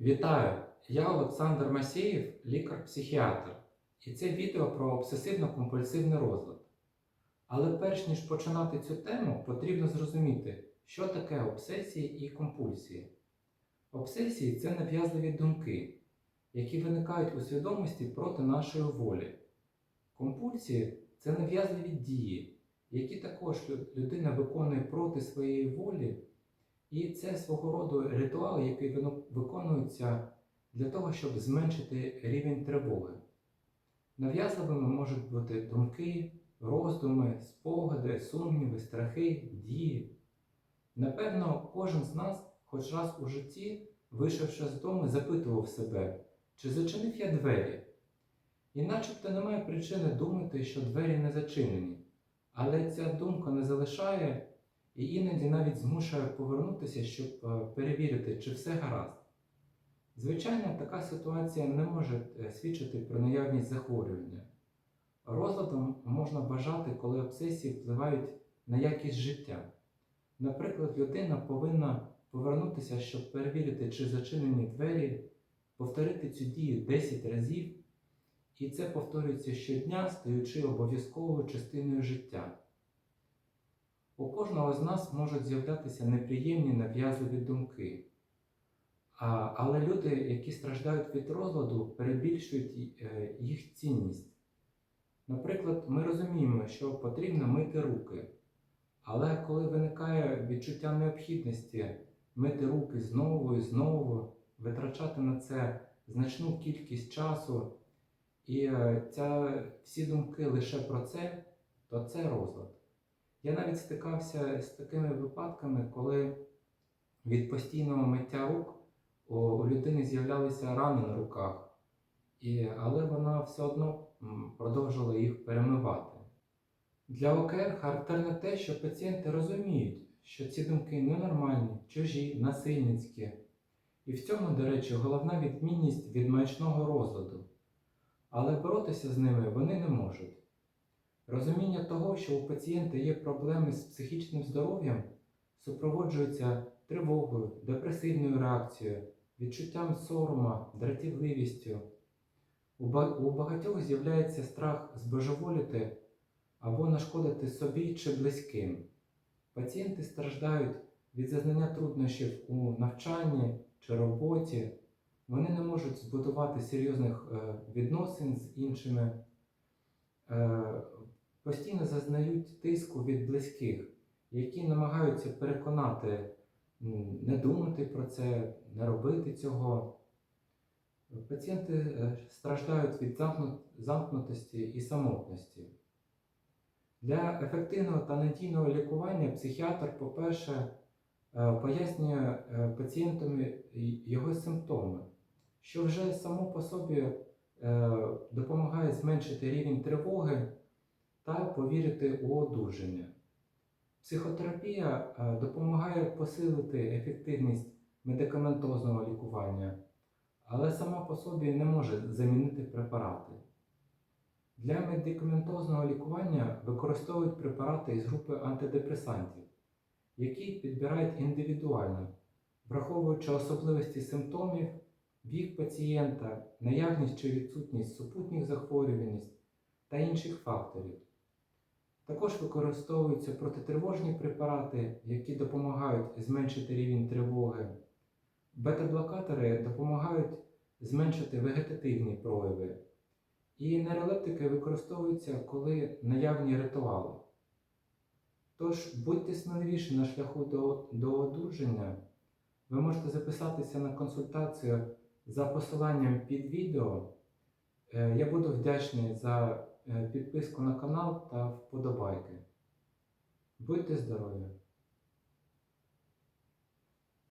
Вітаю! Я Олександр Масєєв, лікар-психіатр, і це відео про обсесивно-компульсивний розлад. Але перш ніж починати цю тему, потрібно зрозуміти, що таке обсесії і компульсії. Обсесії це нав'язливі думки, які виникають у свідомості проти нашої волі. Компульсії це нав'язливі дії, які також людина виконує проти своєї волі, і це свого роду ритуал, який виконується для того, щоб зменшити рівень тривоги. Нав'язливими можуть бути думки, роздуми, спогади, сумніви, страхи, дії. Напевно, кожен з нас хоч раз у житті, вийшовши з дому, запитував себе, чи зачинив я двері. І начебто немає причини думати, що двері не зачинені. Але ця думка не залишає і іноді навіть змушує повернутися, щоб е, перевірити, чи все гаразд. Звичайно, така ситуація не може е, свідчити про наявність захворювання. Розладом можна вважати, коли обсесії впливають на якість життя. Наприклад, людина повинна повернутися, щоб перевірити, чи зачинені двері, повторити цю дію 10 разів, і це повторюється щодня, стаючи обов'язковою частиною життя. Кожного з нас можуть з'являтися неприємні нав'язливі думки. А, але люди, які страждають від розладу, перебільшують е, їх цінність. Наприклад, ми розуміємо, що потрібно мити руки, але коли виникає відчуття необхідності мити руки знову і знову, витрачати на це значну кількість часу, і е, ця, всі думки лише про це, то це розлад. Я навіть стикався з такими випадками, коли від постійного миття рук у, людини з'являлися рани на руках, і, але вона все одно м, продовжувала їх перемивати. Для ОКР характерно те, що пацієнти розуміють, що ці думки ненормальні, чужі, насильницькі. І в цьому, до речі, головна відмінність від маячного розладу. Але боротися з ними вони не можуть. Розуміння того, що у пацієнта є проблеми з психічним здоров'ям, супроводжується тривогою, депресивною реакцією, відчуттям сорома, дратівливістю. У багатьох з'являється страх збожеволіти або нашкодити собі чи близьким. Пацієнти страждають від зазнання труднощів у навчанні чи роботі, вони не можуть збудувати серйозних е, відносин з іншими, е, постійно зазнають тиску від близьких, які намагаються переконати не думати про це, не робити цього. Пацієнти е, страждають від замкнутості і самотності. Для ефективного та надійного лікування психіатр, по-перше, е, пояснює е, пацієнтові його симптоми, що вже само по собі допомагає зменшити рівень тривоги та повірити у одужання. Психотерапія е, допомагає посилити ефективність медикаментозного лікування, але сама по собі не може замінити препарати. Для медикаментозного лікування використовують препарати із групи антидепресантів, які підбирають індивідуально, враховуючи особливості симптомів, вік пацієнта, наявність чи відсутність супутніх захворюваність та інших факторів. Також використовуються протитривожні препарати, які допомагають зменшити рівень тривоги. Бета-блокатори допомагають зменшити вегетативні прояви. І нейролептики використовуються, коли наявні ритуали. Тож будьте сміливіші на шляху до, до одужання. Ви можете записатися на консультацію за посиланням під відео. Е, Я буду вдячний за підписку на канал та вподобайки. Будьте здорові!